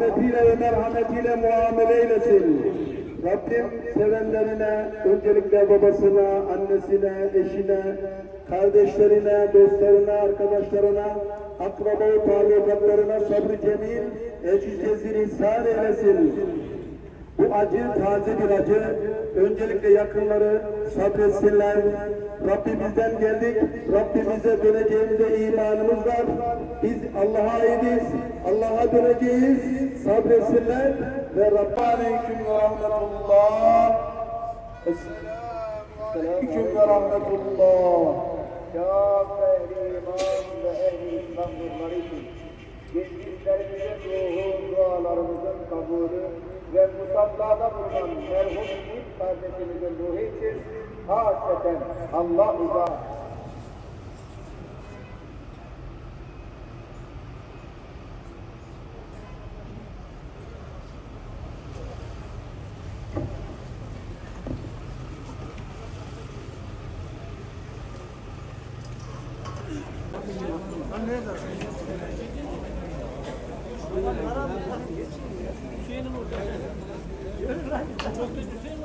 Rahmetiyle ve merhametiyle muamele eylesin. Rabbim sevenlerine, öncelikle babasına, annesine, eşine, kardeşlerine, dostlarına, arkadaşlarına, akraba-ı talukatlarına sabrı cemil, ecü cezir ihsan eylesin. Bu acı taze bir acı. Öncelikle yakınları sabretsinler. Rabbimizden geldik. Rabbimize döneceğimize imanımız var. Biz Allah'a aitiz. Allah'a döneceğiz. Sabretsinler. Ve Rabbi Aleyküm ve Rahmetullah. Aleyküm ve Rahmetullah. Kâfe iman ve ehli İslam nurları için geçmişlerimizin ruhu, dualarımızın kabulü ve musallada bulunan merhum ilk kardeşimizin ruhu için hasreten Allah uzak. Nerede? Çok da Hüseyin?